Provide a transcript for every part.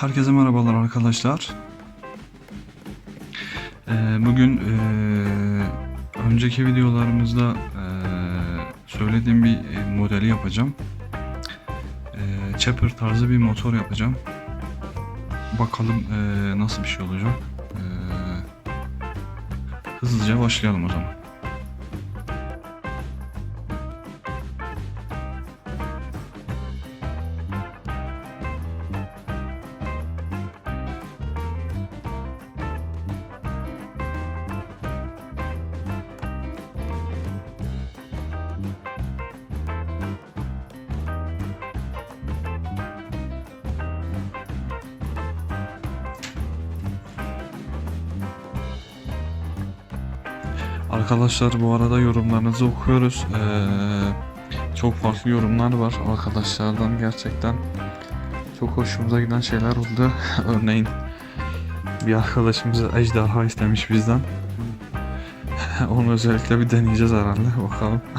Herkese merhabalar arkadaşlar. Ee, bugün ee, önceki videolarımızda ee, söylediğim bir ee, modeli yapacağım. Ee, Chopper tarzı bir motor yapacağım. Bakalım nasıl bir şey olacak. Hızlıca başlayalım o zaman. Arkadaşlar bu arada yorumlarınızı okuyoruz. Ee, çok farklı yorumlar var arkadaşlardan gerçekten çok hoşumuza giden şeyler oldu. Örneğin bir arkadaşımız ejderha istemiş bizden. Onu özellikle bir deneyeceğiz herhalde bakalım.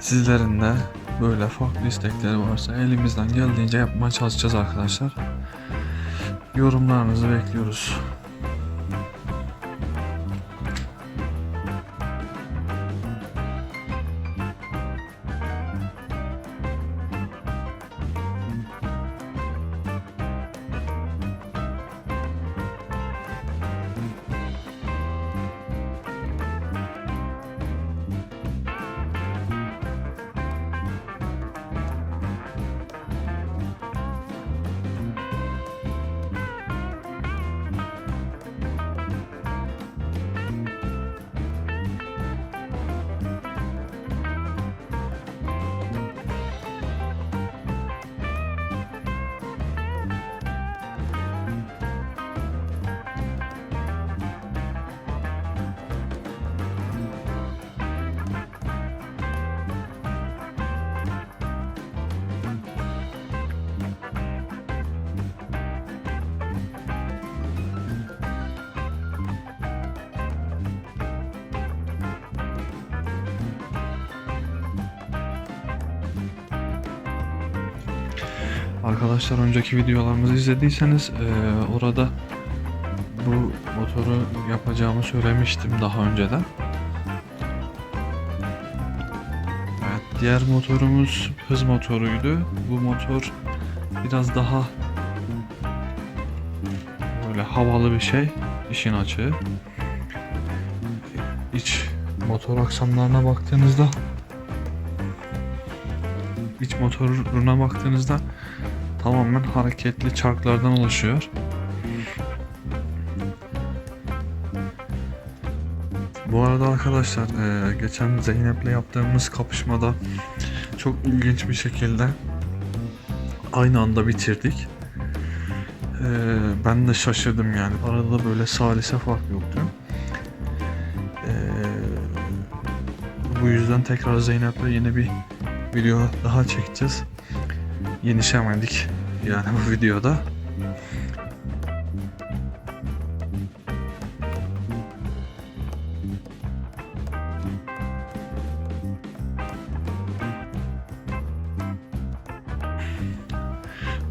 Sizlerin de böyle farklı istekleri varsa elimizden geldiğince yapmaya çalışacağız arkadaşlar. Yorumlarınızı bekliyoruz. Arkadaşlar önceki videolarımızı izlediyseniz eee, orada bu motoru yapacağımı söylemiştim daha önceden. Evet, diğer motorumuz hız motoruydu. Bu motor biraz daha böyle havalı bir şey, işin açığı. İç motor aksamlarına baktığınızda iç motoruna baktığınızda tamamen hareketli çarklardan oluşuyor. Bu arada arkadaşlar eee, geçen Zeynep'le yaptığımız kapışmada çok ilginç bir şekilde aynı anda bitirdik. Eee, ben de şaşırdım yani. Arada böyle salise fark yoktu. Eee, bu yüzden tekrar Zeynep'le yeni bir video daha çekeceğiz. Yenişemedik yani bu videoda.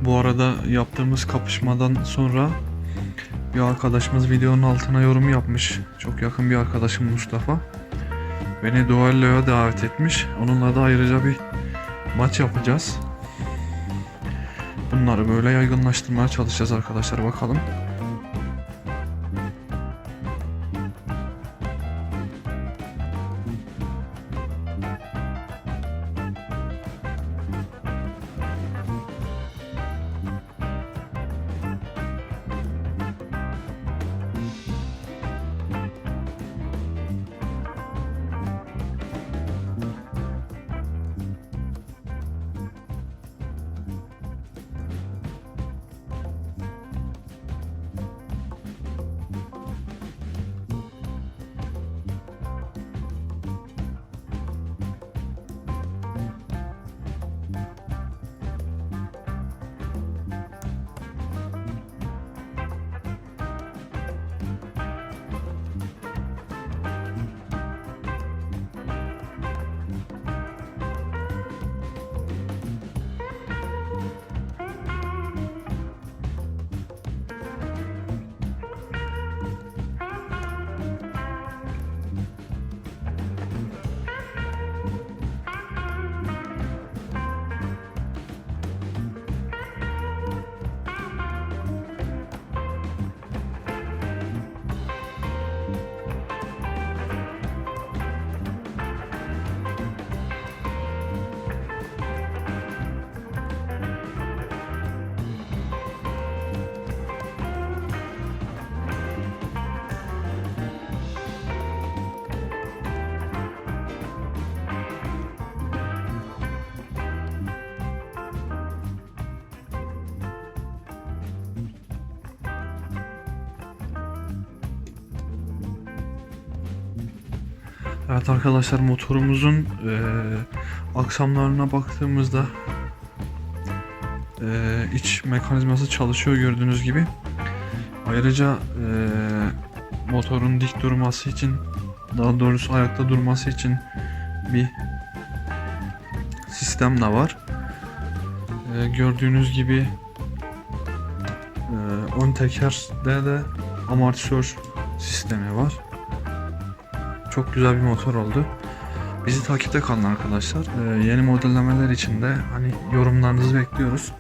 Bu arada yaptığımız kapışmadan sonra bir arkadaşımız videonun altına yorum yapmış. Çok yakın bir arkadaşım Mustafa. Beni duelloya davet etmiş. Onunla da ayrıca bir maç yapacağız. Bunları böyle yaygınlaştırmaya çalışacağız arkadaşlar bakalım. Evet arkadaşlar motorumuzun eee, aksamlarına baktığımızda eee, iç mekanizması çalışıyor gördüğünüz gibi. Ayrıca eee, motorun dik durması için daha doğrusu ayakta durması için bir sistem de var. Eee, gördüğünüz gibi eee ön tekerde de amortisör sistemi var. Çok güzel bir motor oldu. Bizi takipte kalın arkadaşlar. Ee, yeni modellemeler için de hani yorumlarınızı bekliyoruz.